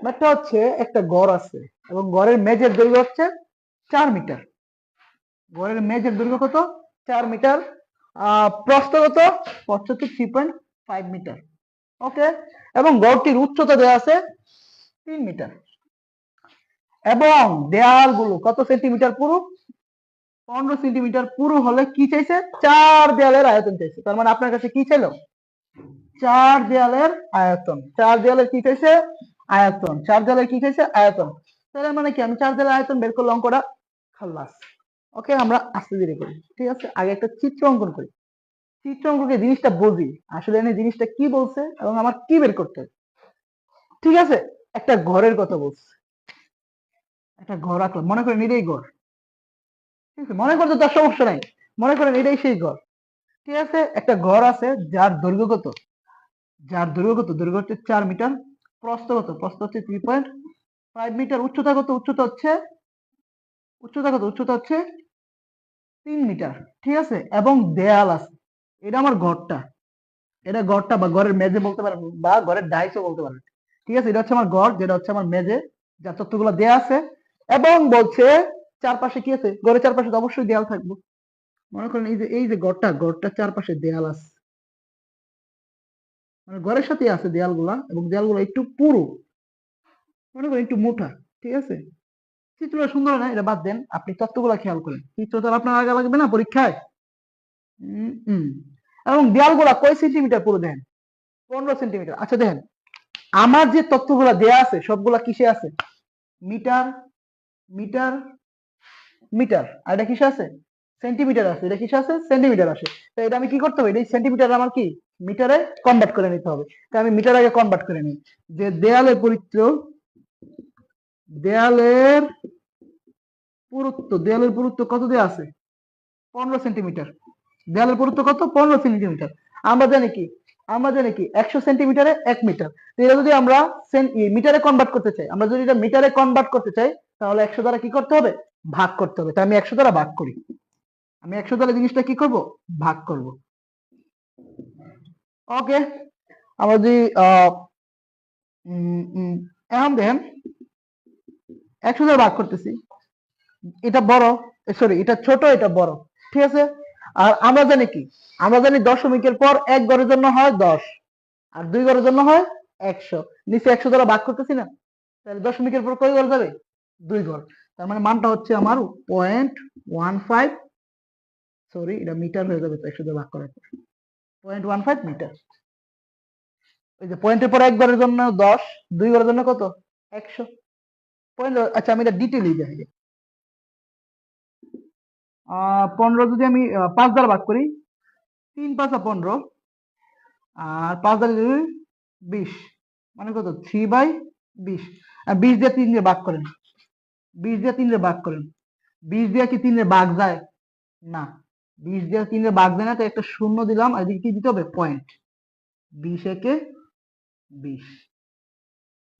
ম্যাটটা হচ্ছে একটা ঘর আছে, এবং ঘরের মেজের দৈর্ঘ্য হচ্ছে চার মিটার। ঘরের মেজের দৈর্ঘ্য কত? চার মিটার। প্রস্থ কত? প্রস্থ হচ্ছে three point five metre okay এবং গড়টির উচ্চতা দেওয়া আছে তিন মিটার। এবং দেয়ালগুলো কত সেন্টিমিটার পুরো? পনেরো সেন্টিমিটার পুরো হলে কি চাইছে? চার দেয়ালের আয়তন চাইছে। তার মানে আপনার কাছে কি ছিল চার দেয়ালের আয়তন। চার দেয়ালের কি চাইছে? আয়তন। চার দেয়ালের কি চাইছে আয়তন। তাহলে মানে কি? আমি চার দেয়ালের আয়তন বের করলে অঙ্কটা খাল্লাস। ওকে, আমরা আস্তে ধীরে করি। ঠিক আছে? আগে একটা চিত্র অঙ্কন করি। চিত্র অঙ্ককে জিনিসটা বুঝি। আসলে এনে জিনিসটা কি বলছে এবং আমার কি বের করতে ঠিক আছে? একটা ঘরের কথা বলছে। একটা ঘর আঁকলাম। মনে করেন এটাই ঘর। ঠিক আছে? মনে করতে তার সমস্যা নাই। মনে করেন এটাই সেই ঘর। ঠিক আছে? একটা ঘর আছে যার দৈর্ঘ্য কত? যার দৈর্ঘ্য কত? দৈর্ঘ্য হচ্ছে চার মিটার। প্রস্থ কত প্রস্থ হচ্ছে থ্রি পয়েন্ট ফাইভ মিটার উচ্চতা কত? উচ্চতা হচ্ছে, উচ্চতা কত? উচ্চতা হচ্ছে তিন মিটার ঠিক আছে? এবং দেয়াল আছে। এটা আমার ঘরটা। এটা ঘরটা বা ঘরের মেজে বলতে পারেন বা ঘরের ডাইসও বলতে পারেন। ঠিক আছে? এটা হচ্ছে আমার ঘর, যেটা হচ্ছে আমার মেজে যার তথ্যগুলো দেয়া আছে। এবং বলছে, চারপাশে কি আছে? ঘরের চারপাশে তো অবশ্যই দেয়াল থাকবে। মনে করেন এই যে এই যে ঘরটা, ঘরটার চারপাশে দেয়াল আছে। মানে ঘরের সাথে আছে দেয়ালগুলা এবং দেয়ালগুলো একটু পুরু। মনে করেন একটু মোটা, ঠিক আছে? চিত্রটা সুন্দর না? এটা বাদ দেন। আপনি তত্ত্বগুলো খেয়াল করেন। চিত্রটা আপনার আগে লাগবে না পরীক্ষায়। এবং দেয়ালগুলা কয় সেন্টিমিটার পুরো দেন? পনেরো সেন্টিমিটার। আচ্ছা দেখেন আমার যে তথ্যগুলা দেয়া আছে, সবগুলা কিসে আছে? Metre metre metre. আর এটা কিসে আছে? সেন্টিমিটার আছে। এটা কিসে আছে? সেন্টিমিটার আছে তো এটা আমি কি করতে হবে? এটা সেন্টিমিটার আমার কি? মিটারে কনভার্ট করে নিতে হবে। তো আমি মিটার আগে কনভার্ট করে নিই। যে দেয়ালের পরিত্র, দেয়ালের পুরুত্ব দেয়ালের পুরুত্ব কত দেয়া আছে? পনেরো সেন্টিমিটার। দেয়ালের পুরুত্ব কত? পনেরো সেন্টিমিটার। আমরা জানি কি? আমরা জানি কি? একশো সেন্টিমিটারে এক মিটার। এটা যদি আমরা মিটারে কনভার্ট করতে চাই, আমরা যদি এটা মিটারে কনভার্ট করতে চাই, তাহলে একশো দ্বারা কি করতে হবে? ভাগ করতে হবে। তাই আমি একশো দ্বারা ভাগ করি। আমি একশো দ্বারা জিনিসটা কি করব? ভাগ করব। ওকে আমরা যদি এখন দেখেন, একশো দ্বারা ভাগ করতেছি। এটা বড় সরি এটা ছোট, এটা বড়। ঠিক আছে? আর আমরা জানি কি? আমরা জানি দশমিকের পর এক গড়ের জন্য হয় দশ, আর দুই গড়ের জন্য হয় একশো। নিচে একশো দ্বারা ভাগ করতেছি না? তাহলে দশমিকের পর কয় গড় যাবে? দুই গড়। তার মানে মানটা হচ্ছে আমার পয়েন্ট ওয়ান ফাইভ সরি এটা মিটার হয়ে যাবে তো একশো দ্বারা ভাগ করার পর। পয়েন্ট ওয়ান ফাইভ মিটার ওই যে পয়েন্টের পর একবারের জন্য দশ দুই জন্য কত? একশো। পয়েন্ট আচ্ছা আমি এটা ডিটেলই আহ, পনেরো যদি আমি পাঁচ দ্বারা ভাগ করি তিন পাঁচা পনেরো আর পাঁচ দ্বারা যদি বিশ। মানে কত? থ্রি বাই বিশ। আর বিশ দিয়ে তিন দিয়ে ভাগ করেন। বিশ দিয়ে তিন দিয়ে ভাগ করেন। বিশ দিয়ে কি তিন দিয়ে ভাগ যায়? না। বিশ দিয়ে তিন যায় না, তো একটা শূন্য দিলাম, আর এদিকে কি দিতে হবে? পয়েন্ট বিশ একে বিশ।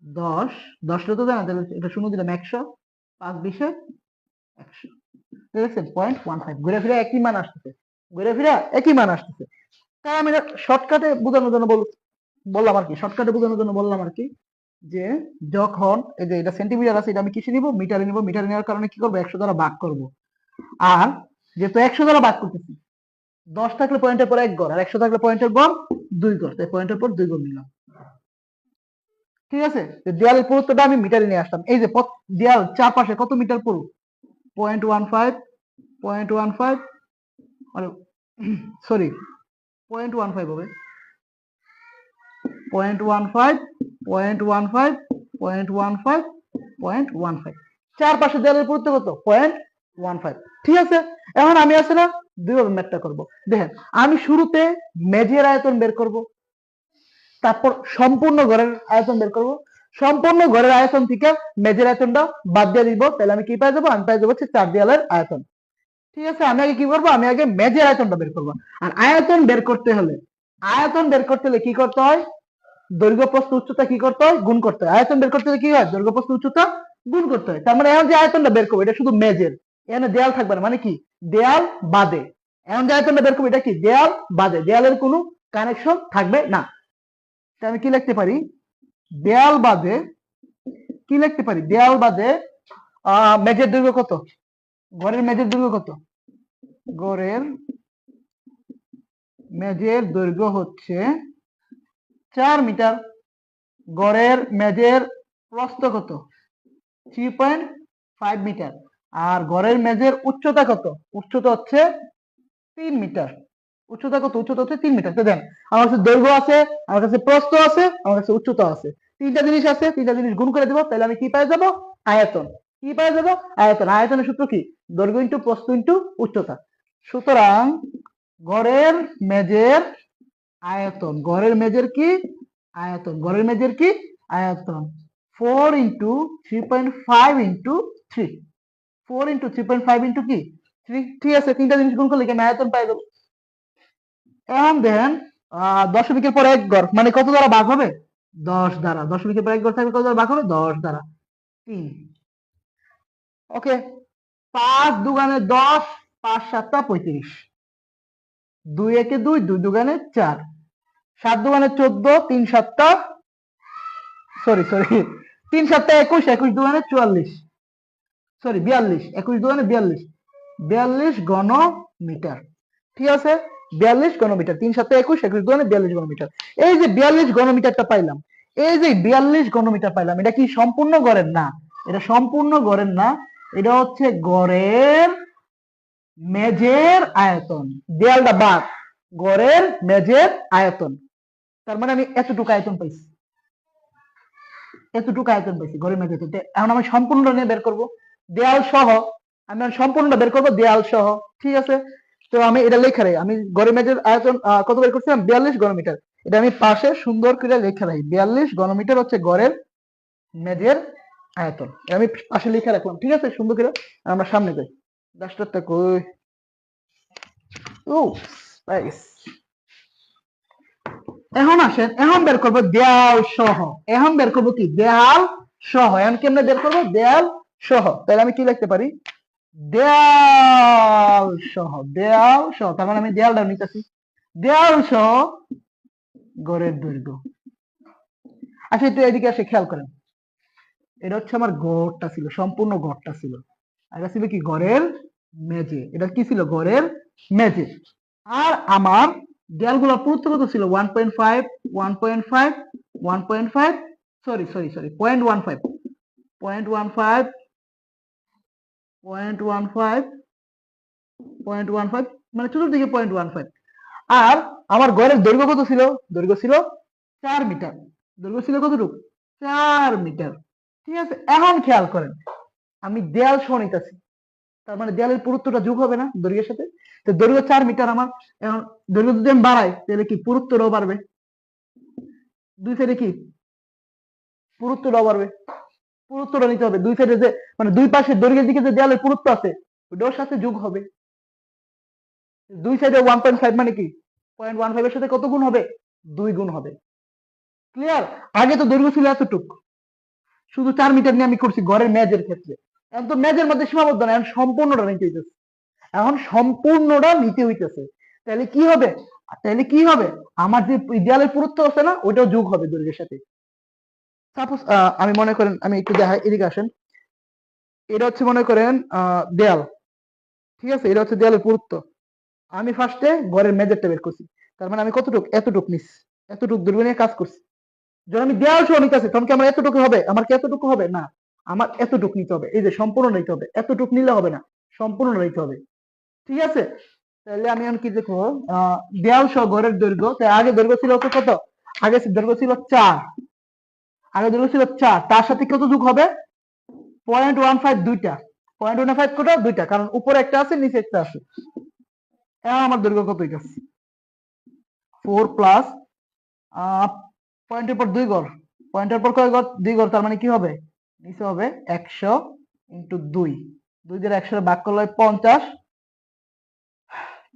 দশ। দশটা তো জানা তাহলে এটা শূন্য দিলাম একশো। পাঁচ বিশে একশো। পয়েন্ট ওয়ান ফাইভ ঘুরে ফিরে একই মান আসতেছে। ঘুরে ফিরে একই মান আসতেছে। তাই আমি শর্টকাটে বোঝানোর জন্য বল- বললাম আর কি শর্টকাটে বোঝানোর জন্য বললাম আর কি, যে যখন এই যে এটা সেন্টিমিটার আছে, এটা আমি কিসে নিব? মিটারে নিব। মিটারে নেওয়ার কারণে কি করব? একশো দ্বারা ভাগ করব। আর যেহেতু একশো দ্বারা ভাগ করতেছি। দশ থাকলে পয়েন্টের পর এক গড়, আর একশো থাকলে পয়েন্টের পর দুই গড়, তাই পয়েন্টের পর দুই গড় নিলাম। ঠিক আছে? দেয়ালের পুরুত্বটা আমি মিটারে নিয়ে আসলাম। এই যে দেয়াল চারপাশে কত মিটার পুরু point one five point one five মানে সরি পয়েন্ট ওয়ান ফাইভ হবে। Point one five point one five point one five point one five চারপাশে দেয়ালের পুরুত্ব কত? পয়েন্ট ঠিক আছে? এখন আমি দুইভাবে ম্যাথটা করব। দেখেন, আমি শুরুতে মেজের আয়তন বের করব, তারপর সম্পূর্ণ ঘরের আয়তন বের করব। সম্পূর্ণ ঘরের আয়তন থেকে মেজের আয়তনটা বাদ দিয়ে দিব। তাহলে আমি কি পাই যাব? আমি পাই যাব হচ্ছে চার দেয়ালের আয়তন। ঠিক আছে? আমি আগে কি করব? আমি আগে মেজের আয়তনটা বের করব। আর আয়তন বের করতে হলে, আয়তন বের করতে হলে কি করতে হয়? দৈর্ঘ্য, প্রস্থ, উচ্চতা কি করতে হয়? গুণ করতে হয়। আয়তন বের করতে হলে কি হয়? দৈর্ঘ্য, প্রস্থ, উচ্চতা গুণ করতে হয়। তার মানে এখন যে আয়তনটা বের করব, এটা শুধু মেজের এখানে দেয়াল থাকবে না মানে কি? দেয়াল বাদে। এমন যে আয়তনটা বের করব এটা কি? দেয়াল বাদে। দেয়ালের কোনো কানেকশন থাকবে না। আমি কি লিখতে পারি? দেয়াল বাদে, কি লিখতে পারি? দেয়াল বাদে মেজের দৈর্ঘ্য কত? ঘরের মেজের দৈর্ঘ্য কত? ঘরের মেজের দৈর্ঘ্য হচ্ছে চার মিটার। গড়ের মেজের প্রস্থ কত? থ্রি পয়েন্ট ফাইভ মিটার আর ঘরের মেঝের উচ্চতা কত? উচ্চতা হচ্ছে তিন মিটার। উচ্চতা কত? উচ্চতা হচ্ছে তিন মিটার। দেন, আমার কাছে দৈর্ঘ্য আছে, আমার কাছে প্রস্থ আছে, আমার কাছে উচ্চতা আছে। তিনটা জিনিস আছে, তিনটা জিনিস গুণ করে দেবো, তাহলে আমি কি পাই যাব? আয়তন। কি পাই যাব? আয়তন। আয়তনের সূত্র কি? দৈর্ঘ্য ইন্টু প্রস্থ ইন্টু উচ্চতা। সুতরাং ঘরের মেজের আয়তন। ঘরের মেজের কি? আয়তন। ঘরের মেজের কি? আয়তন। Four into three point five into three. Four into three point five into কি? থ্রি ঠিক আছে, তিনটা জিনিস গুণ করলে কি? আয়তন পাই যাব এখন দেখেন দশমিকের পর এক গড় মানে কত দ্বারা ভাগ হবে? দশ দ্বারা। দশমিকের পর এক গড় থাকবে কত দ্বারা ভাগ হবে? দশ দ্বারা। তিন। ওকে পাঁচ দুগানে দশ, পাঁচ সাতটা পঁয়ত্রিশ। দুই একে দুই দুই দুগানে চার। সাত দুগানে চোদ্দ, তিন সাতটা সরি সরি তিন সাতটা একুশ একুশ দুগানে চুয়াল্লিশ। সরি বিয়াল্লিশ, একুশ দুগানে বিয়াল্লিশ। বিয়াল্লিশ ঘন মিটার ঠিক আছে? বিয়াল্লিশ ঘনমিটার, তিন সাথে একুশ একুশ দুগানে বিয়াল্লিশ ঘনমিটার। এই যে বিয়াল্লিশ ঘনমিটারটা পাইলাম, এই যে বিয়াল্লিশ ঘনমিটার পাইলাম, এটা কি সম্পূর্ণ গড়ের না? এটা সম্পূর্ণ গড়ের না, এটা হচ্ছে গড়ের মেজের আয়তন। দেয়ালটা বাদ গড়ের মেজের আয়তন। তার মানে আমি এতটুকু আয়তন পাইছি। এতটুকু আয়তন পাইছি গড়ের মেজের এখন আমি সম্পূর্ণটা নিয়ে বের করব। দেয়াল সহ, আমি সম্পূর্ণটা বের করব দেয়াল সহ, ঠিক আছে? তো আমি এটা লেখা রাখি। আমি গড়ের মেজের আয়তন কত বের করছিলাম বিয়াল্লিশ ঘনমিটার এটা আমি পাশে সুন্দর করে লেখা রাখি। বিয়াল্লিশ ঘনমিটার হচ্ছে গড়ের মেজের আয়তন। আমি পাশে লিখে রাখলাম, ঠিক আছে? সুন্দর করে। আমরা সামনে যাই। ডাস্টারটা কই? ও এখন আসেন, এখন বের করব দেয়াল সহ। এখন বের করব কি? দেয়াল সহ। এখন কেমনে বের করব? দেয়াল সহ। তাহলে আমি কি লিখতে পারি? দেয়াল সহ দেয়াল সহ, তার মানে আমি দেয়ালটা নিতেছি। দেয়াল সহ গড়ের দৈর্ঘ্য আচ্ছা একটু এদিকে এসে খেয়াল করেন। এটা হচ্ছে আমার গড়টা ছিল, সম্পূর্ণ গড়টা ছিল। এটা ছিল কি? গড়ের মেজে এটা কি ছিল? গড়ের মেজে আর আমার দেয়ালগুলো পুরুত্ব কত ছিল one point five one point five one point five sorry sorry sorry point one five point one five point one five point one five মানে চতুর্দিকে পয়েন্ট ওয়ান ফাইভ আর আমার গড়ের দৈর্ঘ্য কত ছিল? দৈর্ঘ্য ছিল চার মিটার। দৈর্ঘ্য ছিল কতটুকু? চার মিটার। ঠিক আছে, এখন খেয়াল করেন, আমি দেয়াল সহ নিতেছি। তার মানে দেয়ালের পুরুত্বটা যোগ হবে না দৈর্ঘ্যের সাথে। তো দৈর্ঘ্য চার মিটার আমার। এখন দৈর্ঘ্য যদি আমি বাড়াই, তাহলে কি পুরুত্বটাও বাড়বে? দুই সাইডে কি? পুরুত্বটাও বাড়বে। পুরুত্বটা নিতে হবে। দুই সাইডে যে মানে দুই পাশে দৈর্ঘ্যের দিকে যে দেয়ালের পুরুত্ব আছে, ওটার সাথে যোগ হবে। দুই সাইডে ওয়ান পয়েন্ট ফাইভ মানে কি? পয়েন্ট ওয়ান ফাইভ এর সাথে কত গুণ হবে? দুই গুণ হবে। ক্লিয়ার আগে তো দৈর্ঘ্য ছিল এতটুক। শুধু চার মিটার নিয়ে আমি করছি ঘরের মেজের ক্ষেত্রে। এখন তো মেজের মধ্যে সীমাবদ্ধ না, এখন সম্পূর্ণটা নিতে হইতেছে। এখন সম্পূর্ণটা নিতে হইতেছে। তাহলে কি হবে? তাহলে কি হবে? আমার যে দেয়ালের পুরুত্ব আছে না ওইটাও যোগ হবে দৈর্ঘ্যের সাথে। সাপোজ আমি মনে করেন, আমি একটু দেখাই, এদিকে আসেন। এটা হচ্ছে মনে করেন দেয়াল। ঠিক আছে? এটা হচ্ছে দেয়ালের পুরুত্ব। আমি ফার্স্টে ঘরের মেজরটা বের করছি। তার মানে আমি কতটুক, এতটুক নিস। এতটুক দৈর্ঘ্য নিয়ে কাজ করছি। যখন আমি দেয়াল সহ নিতেছি তখন কি আমার এতটুকু হবে? আমার কি এতটুকু হবে? না। আমার এতটুক নিতে হবে। এই যে সম্পূর্ণ নিতে হবে। এতটুক নিলে হবে না। সম্পূর্ণ নিতে হবে। ঠিক আছে? তাহলে আমি এখন কি দেখব? দেয়াল সহ ঘরের দৈর্ঘ্য। তাই আগে দৈর্ঘ্য ছিল কত? আগে দৈর্ঘ্য ছিল চার। আগে দৈর্ঘ্য ছিল চার, তার সাথে কত যোগ হবে? পয়েন্ট ওয়ান ফাইভ দুইটা। পয়েন্ট ওয়ান ফাইভ কত? দুইটা, কারণ উপরে একটা আছে, নিচে একটা আছে। এখন আমার দৈর্ঘ্য কত হইতেছে? ফোর প্লাস পয়েন্টের পর দুই গড়। পয়েন্টের পর কয় গড়? দুই গড়, তার মানে কি হবে? নিচে হবে একশো ইন্টু দুই। দুই দিয়ে একশো ভাগ করলে পঞ্চাশ।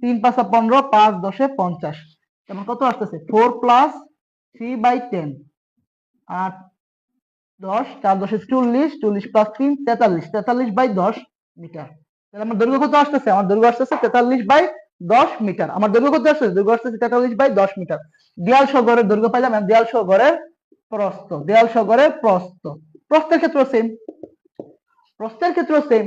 তিন পাঁচা পনেরো, পাঁচ দশে পঞ্চাশ। তেমন কত আসতেছে? Four plus three by ten আট, দশ, চার, দশে, চল্লিশ চল্লিশ প্লাস তিন, তেতাল্লিশ তেতাল্লিশ বাই দশ মিটার তাহলে আমার দৈর্ঘ্য কত আসতেছে? আমার দৈর্ঘ্য আসতেছে তেতাল্লিশ বাই দশ মিটার আমার দৈর্ঘ্য কত আসতেছে? দৈর্ঘ্য আসতেছে তেতাল্লিশ বাই দশ মিটার দেয়াল সগরের দৈর্ঘ্য পাইলাম দেয়াল সগরের প্রস্থ। দেয়াল সগরের প্রস্থ। প্রস্থের ক্ষেত্রে সেম প্রস্থের ক্ষেত্র সেম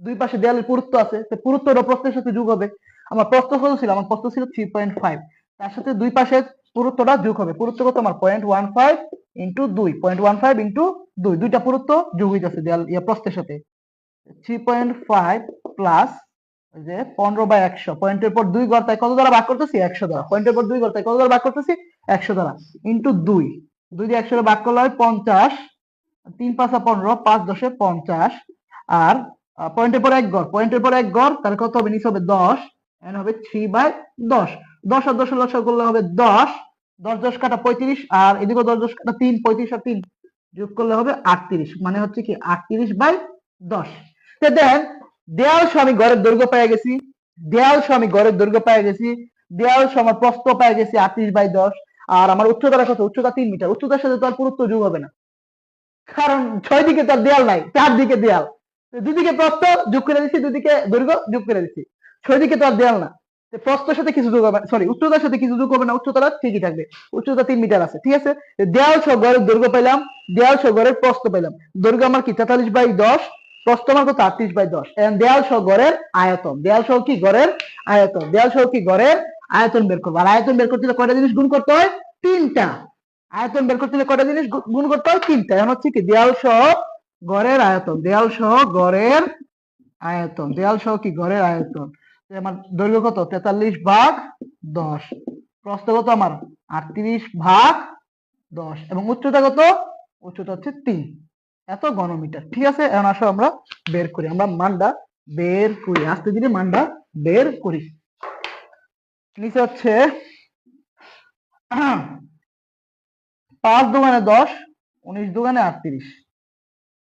দুই পাশে দেয়ালের পুরুত্ব আছে। তো পুরুত্বটা প্রস্থের সাথে যোগ হবে। আমার প্রস্থ কত ছিল? আমার প্রস্থ ছিল থ্রি পয়েন্ট ফাইভ তার সাথে দুই পাশের পুরুত্বটা যোগ হবে। পুরুত্ব কত? আমার পয়েন্ট ওয়ান ফাইভ ইন্টু দুই। পয়েন্ট ওয়ান ফাইভ ইন্টু দুই। দুইটা পুরুত্ব যোগ হইতেছে দেয়াল, ইয়া প্রস্থের সাথে। থ্রি পয়েন্ট ফাইভ প্লাস যে পনেরো বাই একশো। পয়েন্টের পর দুই গড়, তাই কত দ্বারা ভাগ করতেছি? একশো দ্বারা। পয়েন্টের পর দুই গড়, তাই কত দ্বারা ভাগ করতেছি? একশো দ্বারা। ইন্টু দুই। দুই দিয়ে একশো ভাগ করলে হয় পঞ্চাশ। তিন পাঁচা পনেরো, পাঁচ দশে পঞ্চাশ। আর পয়েন্টের পর এক গড়। পয়েন্টের পর এক গড়, তাহলে কত হবে? নিচে হবে দশ। এন হবে থ্রি বাই দশ। দশ আর দশ লসা করলে হবে দশ দশ দশ কাটা পঁয়ত্রিশ আর এদিকে দশ দশ কাটা তিন, পঁয়ত্রিশ আর তিন যোগ করলে হবে আটত্রিশ মানে হচ্ছে কি আটত্রিশ বাই দশ। দেন দেয়াল আমি ঘরের দৈর্ঘ্য পেয়ে গেছি দেয়াল স্বামী ঘরের দৈর্ঘ্য পেয়ে গেছি দেয়াল সহ আমার প্রস্থ পেয়ে গেছি আটত্রিশ বাই দশ, আর আমার উচ্চতা কত? উচ্চতা তিন মিটার, উচ্চতার সাথে তো আর পুরুত্ব যোগ হবে না। কারণ ছয় দিকে তার দেয়াল নাই, চার দিকে দেয়াল দুদিকে প্রস্ত যোগ করে দিচ্ছি দুদিকে দৈর্ঘ্য যোগ করে দিচ্ছি ছয় দিকে তো আর দেয়াল না। তো প্রস্থের সাথে কিছু যোগ হবে সরি উচ্চতার সাথে কিছু যোগ হবে না, উচ্চতাটা ঠিকই থাকবে উচ্চতা তিন মিটার আছে, ঠিক আছে? দেয়াল সহ ঘরের দৈর্ঘ্য পেলাম দেয়াল সহ ঘরের প্রস্থ পেলাম দৈর্ঘ্য আমার কি? তেতাল্লিশ বাই দশ, প্রস্থ আমার কত আটত্রিশ বাই দশ। দেয়াল সহ আয়তন, দেয়াল সহ কি ঘরের আয়তন? দেয়াল সহ কি ঘরের আয়তন বের করব। আর আয়তন বের করতে কয়টা জিনিস গুণ করতে হয়? তিনটা। আয়তন বের করতে কয়টা জিনিস গুণ করতে হয়? তিনটা। এখন হচ্ছে কি? দেয়াল সহ গড়ের আয়তন, দেয়াল সহ গড়ের আয়তন, দেয়াল সহ কি? গড়ের আয়তন। আমার দৈর্ঘ্য কত? তেতাল্লিশ ভাগ দশ। প্রস্থ কত আমার? আটত্রিশ ভাগ দশ। এবং উচ্চতা কত? উচ্চতা হচ্ছে তিন। এত ঘনমিটার। ঠিক আছে? এখন আসো আমরা বের করি। আমরা মানটা বের করি। আস্তে ধীরে মানটা বের করি। নিচে হচ্ছে পাঁচ দোকানে দশ, উনিশ দোকানে আটত্রিশ।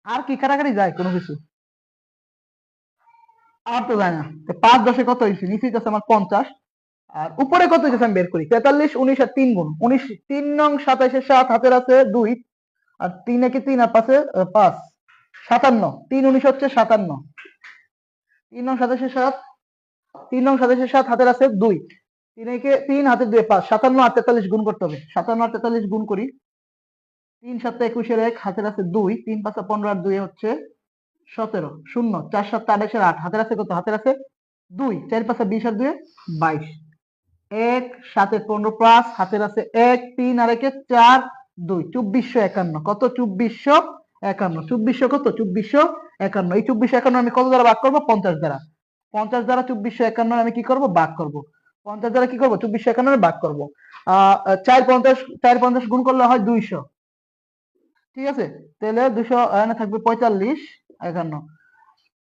আর কি কাটাকাটি যায়? কোনো কিছু? আর তো যায় না। পাঁচ দশে কত হয়েছে নিচে হচ্ছে আমার পঞ্চাশ। আর উপরে কত হয়েছে আমি বের করি? তেতাল্লিশ, উনিশ আর তিন গুণ। উনিশ, তিন নং সাতাইশে সাত হাতের আছে দুই। আর তিন একে তিন? আর পাশে পাঁচ। সাতান্ন। তিন, উনিশ হচ্ছে সাতান্ন। তিন নং সাতাইশে সাত, তিন নং সাতাইশে সাত হাতের আছে দুই। তিন একে তিন, হাতে দুই পাঁচ। সাতান্ন আর তেতাল্লিশ গুণ করতে হবে। সাতান্ন আর তেতাল্লিশ গুণ করি। তিন সাতটা একুশের এক, হাতের আছে দুই। তিন পাঁচটা পনেরো আর দুই হচ্ছে সতেরো, শূন্য, চার সাতটা আঠাশের আট, হাতের আছে কত? হাতের আছে দুই, চার পাঁচটা বিশ আর দুই বাইশ। এক, সাতে পনেরো প্লাস হাতের আছে এক, তিন আর একে চার, দুই, চব্বিশশো একান্ন। কত? চব্বিশশো একান্ন। চব্বিশশো কত? চব্বিশশো একান্ন। এই চব্বিশশো একান্ন আমি কত দ্বারা ভাগ করব? পঞ্চাশ দ্বারা। পঞ্চাশ দ্বারা চব্বিশশো একান্ন আমি কি করব? ভাগ করব। পঞ্চাশ দ্বারা কি করব? চব্বিশশো একান্ন ভাগ করব। আহ চার পঞ্চাশ চার পঞ্চাশ গুণ করলে হয় দুইশো। ঠিক আছে? তাহলে দুশো থাকবে পঁয়তাল্লিশ। একান্ন।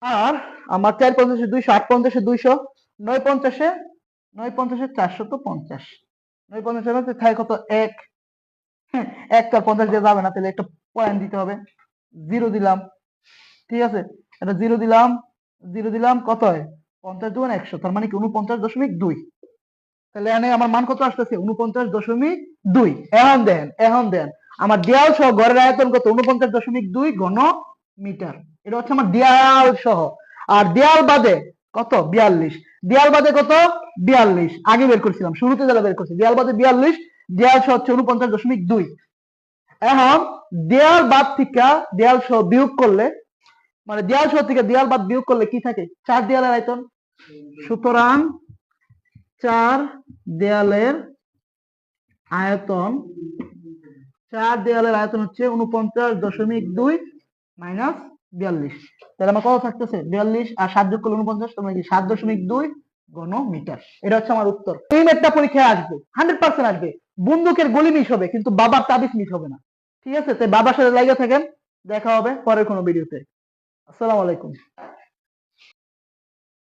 আর আমার চার পঞ্চাশে দুইশো আট পঞ্চাশে দুইশো নয় পঞ্চাশে নয় পঞ্চাশে চারশো তো পঞ্চাশ। নয় পঞ্চাশের মধ্যে থাকে কত? এক। হ্যাঁ, এক তো পঞ্চাশ দিয়ে যাবে না তাহলে একটা পয়েন্ট দিতে হবে। জিরো দিলাম। ঠিক আছে? এটা জিরো দিলাম জিরো দিলাম কত হয়? পঞ্চাশ দুগুণ একশো তার মানে কি উনপঞ্চাশ দশমিক দুই। তাহলে এখানে আমার মান কত আসতেছে? উনপঞ্চাশ দশমিক দুই। এখন দেন এখন দেন। আমার দেয়াল সহ ঘরের আয়তন কত? উনপঞ্চাশ দশমিক দুই ঘন মিটার। এটা হচ্ছে আমার দেয়াল সহ। আর দেয়াল বাদে কত? বিয়াল্লিশ। দেয়াল বাদে কত? বিয়াল্লিশ। আগে বের করছিলাম, শুরুতে যারা বের করছি, দেয়াল বাদে বিয়াল্লিশ, দেয়াল সহ হচ্ছে উনপঞ্চাশ দশমিক দুই। এখন দেয়াল বাদ থেকে দেয়াল সহ বিয়োগ করলে মানে দেয়াল সহ থেকে দেয়াল বাদ বিয়োগ করলে কি থাকে? চার দেয়ালের আয়তন। সুতরাং চার দেয়ালের আয়তন, চার দেয়ালের আয়তন হচ্ছে উনপঞ্চাশ দশমিক দুই মাইনাস বিয়াল্লিশ। তাহলে আমার কত থাকতেছে? বিয়াল্লিশ আর সাত যোগ করলে উনপঞ্চাশ তোমার কি সাত দশমিক দুই ঘন মিটার এটা হচ্ছে আমার উত্তর। এই মেটটা পরীক্ষায় আসবে, হান্ড্রেড পার্সেন্ট আসবে। বন্দুকের গলি মিস হবে, কিন্তু বাবার তাবিজ মিস হবে না। ঠিক আছে? তাই বাবার সাথে লাগিয়ে থাকেন, দেখা হবে পরের কোনো ভিডিওতে। আসসালামু আলাইকুম।